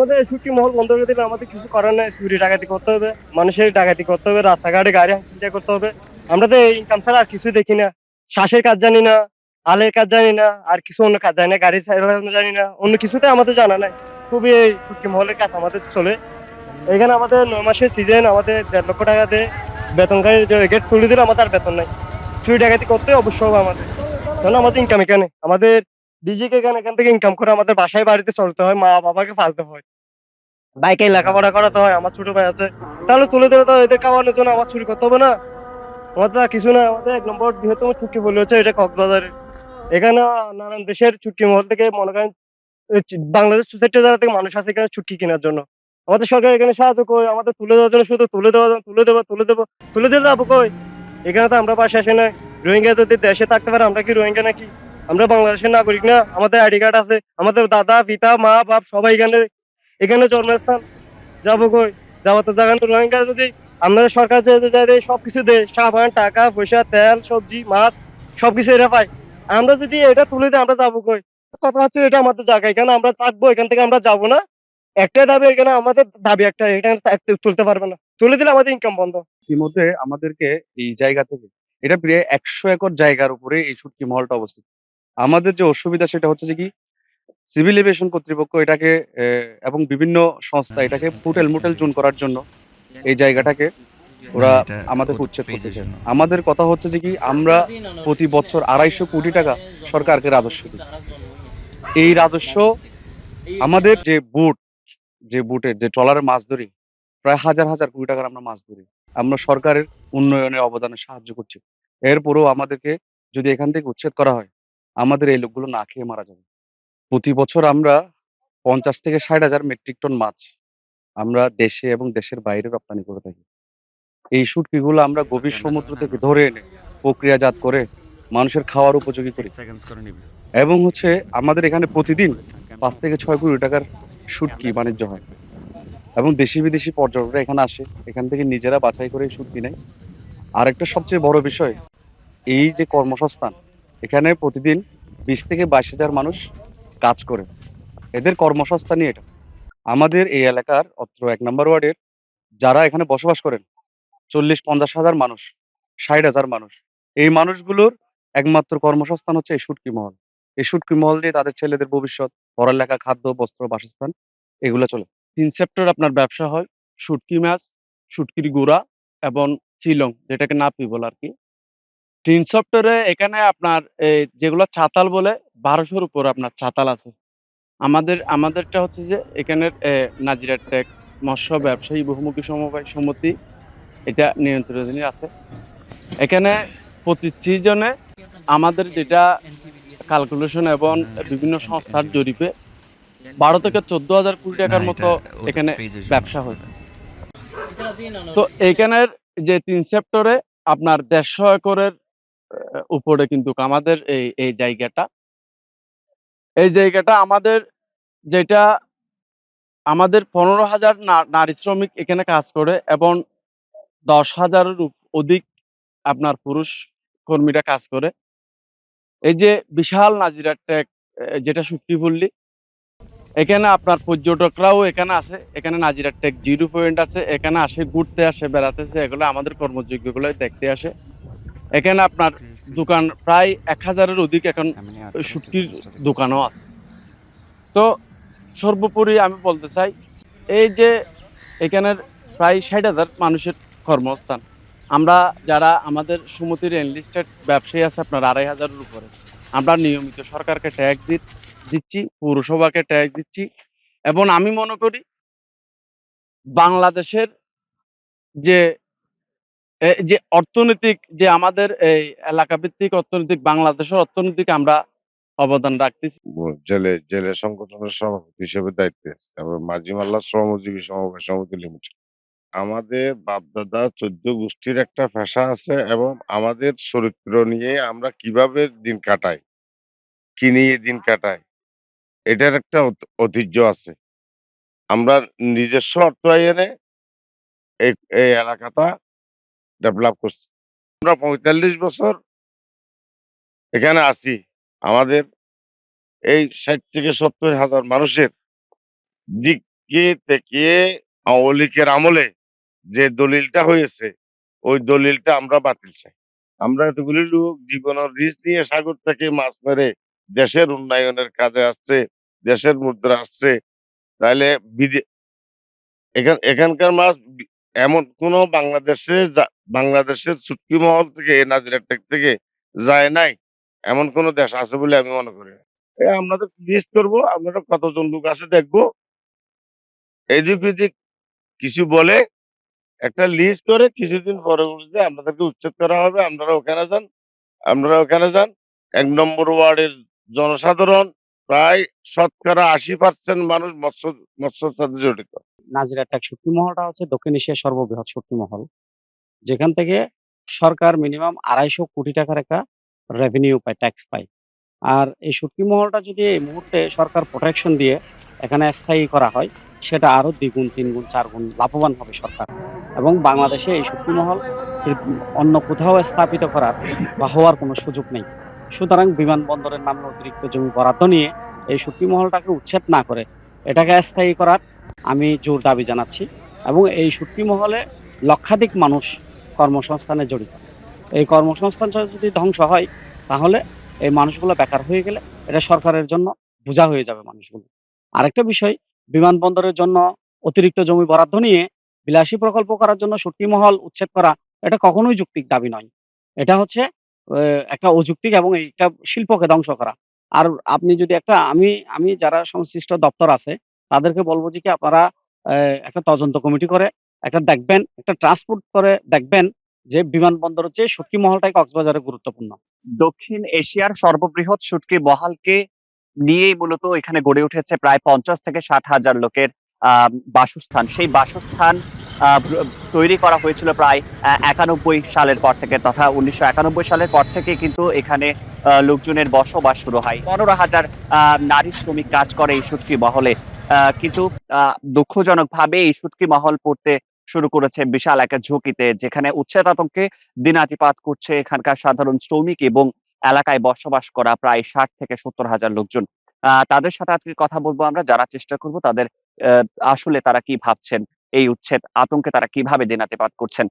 আমাদের ছুটি মহল বন্ধ করে দিলে আমাদের কিছু করার নাই। চুরি, ডাকাতি করতে হবে, মানুষের ডাকাতি করতে হবে, রাস্তাঘাটে গাড়ি চিন্তা করতে হবে। আমরা তো ইনকাম ছাড়া আর কিছুই দেখি না। শ্বাসের কাজ জানি না, আলের কাজ জানি না, আর কিছু অন্য কাজ জানি না, গাড়ি চালানো জানি না, অন্য কিছুতে আমাদের জানা নাই। খুবই এই ছুটি মহলের কাজ আমাদের চলে। এখানে আমাদের নয় মাসের সিজন আমাদের দেড় লক্ষ টাকা দিয়ে বেতনকারী গেট তুলে দিলে আমাদের আর বেতন নাই। চুরি, ডাকাতি করতে অবশ্য হবে আমাদের। কারণ আমাদের ইনকাম এখানে। আমাদের ডিজিকে এখানে এখান থেকে ইনকাম করে আমাদের বাসায় বাড়িতে চলতে হয়, মা বাবাকে পালতে হয়। বাইকে লেখাপড়া করাতে হয়, আমার ছোট ভাই আছে। তাহলে তুলে দেবে তো এদের খাওয়ানোর জন্য আমার চুরি করতে হবে না। আমাদের কিছু না, আমাদের এক নম্বর বৃহত্তম চুক্তি বলে হচ্ছে এটা কক্সবাজারে। এখানে নানান দেশের চুক্তি মহল থেকে মনে করেন বাংলাদেশ সোসাইটি যারা থেকে মানুষ আছে এখানে চুক্তি কেনার জন্য। আমাদের সরকার এখানে সাহায্য করে, আমাদের তুলে দেওয়ার জন্য শুধু তুলে দেওয়ার জন্য তুলে দেবো তুলে দেবো, তুলে দিলে যাব কই? এখানে তো আমরা পাশে আসে না রোহিঙ্গা যদি দেশে থাকতে পারে, আমরা কি রোহিঙ্গা নাকি? আমরা বাংলাদেশের নাগরিক না, আমাদের আইডি কার্ড আছে, আমাদের দাদা, পিতা, মা, বাপ সবাই এখানে এখানে জন্মস্থান। যাব কই? যাব তো জায়গা রোহিঙ্গা যদি আমাদের সরকার যে যে দেয় সবকিছু দেয় সাবান, টাকা, পয়সা, তেল, সবজি, মাছ, সবকিছু এরা পাই আমরা যদি এটা তুলে দিই, আমরা যাব কই? কথা হচ্ছে এটা আমাদের জায়গা এখানে আমরা থাকব, এখান থেকে আমরা যাব না। একটাই দাবি, এখানে আমাদের দাবি একটা, এখানে তুলতে পারবে না। তুলে দিলে আমাদের ইনকাম বন্ধ। ইতিমধ্যে আমাদেরকে এই জায়গা থেকে, এটা প্রায় একশো একর জায়গার উপরে এই শুটকি মহলটা অবস্থিত। আমাদের যে অসুবিধা সেটা হচ্ছে যে কি সিভিল এভিয়েশন কর্তৃপক্ষ এটাকে এবং বিভিন্ন সংস্থা এটাকে ফুটেল মুটেল জোন করার জন্য এই জায়গাটাকে ওরা আমাদের উচ্ছেদ করতে চায় আমাদের কথা হচ্ছে যে কি আমরা প্রতি বছর আড়াইশো কোটি টাকা সরকারকে রাজস্ব দিই। এই রাজস্ব আমাদের যে বুট যে বুটের যে ট্রলারে মাছ ধরি প্রায় হাজার হাজার কোটি টাকার আমরা মাছ ধরি। আমরা সরকারের উন্নয়নে অবদানে সাহায্য করছি। এরপরেও আমাদেরকে যদি এখান থেকে উচ্ছেদ করা হয় আমাদের এই লোকগুলো না খেয়ে মারা যাবে। প্রতি বছর আমরা পঞ্চাশ থেকে ষাট হাজার মেট্রিক টন মাছ আমরা দেশে এবং দেশের বাইরে রপ্তানি করে থাকি। এই শুটকিগুলো আমরা গভীর সমুদ্র থেকে ধরে এনে প্রক্রিয়াজাত করে মানুষের খাওয়ার উপযোগী করি। এবং হচ্ছে আমাদের এখানে প্রতিদিন পাঁচ থেকে ছয় কোটি টাকার শুটকি বাণিজ্য হয়। এবং দেশি বিদেশি পর্যটকরা এখানে আসে। এখান থেকে নিজেরা বাছাই করে শুটকি নেয়। আর একটা সবচেয়ে বড় বিষয় এই যে কর্মসংস্থান এখানে প্রতিদিন বিশ থেকে বাইশ হাজার মানুষ কাজ করে। এদের কর্মসংস্থানই এটা। আমাদের এই এলাকার অত্র এক নম্বর ওয়ার্ডের যারা এখানে বসবাস করেন, চল্লিশ পঞ্চাশ হাজার মানুষ, ষাট হাজার মানুষ, এই মানুষগুলোর একমাত্র কর্মসংস্থান হচ্ছে এই শুটকি মহল। এই শুটকি মহল দিয়ে তাদের ছেলেদের ভবিষ্যৎ, পড়ালেখা, খাদ্য, বস্ত্র, বাসস্থান, এগুলো চলে। তিন সেক্টর আপনার ব্যবসা হয় শুটকি মাছ শুটকির গুঁড়া এবং চিলং, যেটাকে নাপি বলে আর কি। তিন সেক্টরে এখানে আপনার এই যেগুলো ছাতাল বলে বারোশোর উপর আপনার ছাতাল আছে। আমাদের আমাদেরটা হচ্ছে যে এখানের নাজিরা টেক মৎস্য ব্যবসায়ী বহুমুখী সমবায় সমিতি এটা নিয়ন্ত্রণাধীন আছে। এখানে প্রতি সিজনে আমাদের যেটা ক্যালকুলেশন এবং বিভিন্ন সংস্থার জরিপে বারো থেকে চোদ্দ হাজার কোটি টাকার মতো এখানে ব্যবসা হয় তো এখানের যে তিন সেক্টরে আপনার দেড়শো একরের উপরে কিন্তু আমাদের এই এই জায়গাটা। এই জায়গাটা আমাদের যেটা আমাদের পনেরো হাজার নারী শ্রমিক এখানে কাজ করে এবং দশ হাজারের অধিক আপনার পুরুষ কর্মীরা কাজ করে। এই যে বিশাল নাজিরা আহ, যেটা সুক্তি পল্লী এখানে আপনার পর্যটকরাও এখানে আসে এখানে নাজিরা টেক জিরো পয়েন্ট আছে। এখানে আসে ঘুরতে আসে বেড়াতে আসে এগুলো আমাদের কর্মযোগ্যগুলো দেখতে আসে। এখানে আপনার দোকান প্রায় এক হাজারের অধিক এখন শুটকির দোকানও আছে। তো সর্বোপরি আমি বলতে চাই এই যে এখানের প্রায় ষাট হাজার মানুষের কর্মস্থান আমরা যারা আমাদের সুমতির এনলিস্টেড ব্যবসায়ী আছে আপনার আড়াই হাজারের উপরে আমরা নিয়মিত সরকারকে ট্যাক্স দি দিচ্ছি পৌরসভাকে ট্যাক্স দিচ্ছি এবং আমি মনে করি বাংলাদেশের যে যে অর্থনৈতিক, যে আমাদের এই এলাকা ভিত্তিক অর্থনৈতিক বাংলাদেশের অর্থনৈতিক আমরা অবদান রাখতেছি। জেলে জেলে সংগঠনের সভাপতি হিসেবে দায়িত্বে আছে। তারপর মাঝিমাল্লা শ্রমজীবী সমবায় সমিতি লিমিটেড। আমাদের বাপদাদা চোদ্দ গোষ্ঠীর একটা পেশা আছে এবং আমাদের চরিত্র নিয়ে আমরা কীভাবে দিন কাটাই, কি নিয়ে দিন কাটাই, এটার একটা ঐত- ঐতিহ্য আছে। আমরা নিজস্ব অর্থ এনে এই এলাকাটা ডেভেলপ করছি। আমরা পঁয়তাল্লিশ বছর এখানে আছি। আমাদের এই ষাট থেকে সত্তর হাজার মানুষের দিক থেকে আওয়ামী লীগের আমলে যে দলিলটা হয়েছে, ওই দলিলটা আমরা বাতিল চাই। আমরা এতগুলি লোক জীবনের রিস্ক নিয়ে সাগর থেকে মাছ মেরে দেশের উন্নয়নের কাজে আসছে, দেশের মুদ্রা আসছে। তাহলে এখানকার মাছ এমন কোন বাংলাদেশে বাংলাদেশের চুটকি মহল থেকে নাজিরাটেক থেকে যায় নাই, এমন কোন দেশ আছে বলে আমি মনে করি আমরা তো লিস্ট করব আপনারা কতজন লোক আছে দেখব। এদিক ওদিক কিছু বলে, একটা লিস্ট করে, কিছুদিন পরবর্তীতে আপনাদেরকে উচ্ছেদ করা হবে, আপনারা ওখানে যান, আপনারা ওখানে যান। এক নম্বর ওয়ার্ডের জনসাধারণ প্রায় শতকরা আশি পার্সেন্ট মানুষ মৎস্য মৎস্যর সাথে জড়িত। নাজিরা ট্যাক্স শক্তি মহলটা হচ্ছে দক্ষিণ এশিয়ার সর্ববৃহৎ শক্তি মহল যেখান থেকে সরকার মিনিমাম আড়াইশো কোটি টাকার একটা রেভিনিউ পায় ট্যাক্স পায়। আর এই শক্তি মহলটা যদি এই মুহূর্তে সরকার প্রোটেকশন দিয়ে এখানে স্থায়ী করা হয়, সেটা আরও দ্বিগুণ, তিনগুণ, চারগুণ লাভবান হবে সরকার। এবং বাংলাদেশে এই শক্তি মহল অন্য কোথাও স্থাপিত করার বা হওয়ার কোনো সুযোগ নেই। সুতরাং বিমানবন্দরের নামে অতিরিক্ত জমি বরাদ্দ নিয়ে এই শক্তি মহলটাকে উচ্ছেদ না করে এটাকে স্থায়ী করার আমি জোর দাবি জানাচ্ছি এবং এই শুটকি মহলে লক্ষাধিক মানুষ কর্মসংস্থানে জড়িত। এই কর্মসংস্থান যদি ধ্বংস হয়, তাহলে এই মানুষগুলো বেকার হয়ে গেলে এটা সরকারের জন্য বোঝা হয়ে যাবে মানুষগুলো। আরেকটা বিষয়, বিমানবন্দরের জন্য অতিরিক্ত জমি বরাদ্দ নিয়ে বিলাসী প্রকল্প করার জন্য শুটকি মহল উচ্ছেদ করা এটা কখনোই যুক্তিক দাবি নয়। এটা হচ্ছে একটা অযুক্তিক এবং একটা শিল্পকে ধ্বংস করা। আর আপনি যদি একটা, আমি আমি যারা সংশ্লিষ্ট দপ্তর আছে তাদেরকে বলব যে কি আপনারা একটা তদন্ত কমিটি করে, একটা দেখবেন, একটা ট্রান্সপোর্ট করে দেখবেন যে বিমানবন্দর চেয়ে শুটকি মহলটাই কক্সবাজারে গুরুত্বপূর্ণ। দক্ষিণ এশিয়ার সর্ববৃহৎ শুটকি বহালকে নিয়েই মূলত এখানে গড়ে উঠেছে প্রায় পঞ্চাশ থেকে ষাট হাজার লোকের বাসস্থান। সেই বাসস্থান তৈরি করা হয়েছিল প্রায় একানব্বই সালের পর থেকে তথা উনিশশো একানব্বই সালের পর থেকে কিন্তু এখানে লোকজনের বসবাস শুরু হয়। পনেরো হাজার নারী শ্রমিক কাজ করে এই শুটকি মহলে। কিন্তু দুঃখজনকভাবে এই শুটকি মহল পড়তে শুরু করেছে বিশাল একটা ঝুঁকিতে, যেখানে উচ্ছেদ আতঙ্কে দিনাতিপাত করছে এখানকার সাধারণ শ্রমিক এবং এলাকায় বসবাস করা প্রায় ষাট থেকে সত্তর হাজার লোকজন। তাদের সাথে আজকে কথা বলব আমরা, যারা চেষ্টা করব তাদের আসলে তারা কি ভাবছেন, এই উচ্ছেদ আতঙ্কে তারা কীভাবে দিনাতিপাত করছেন।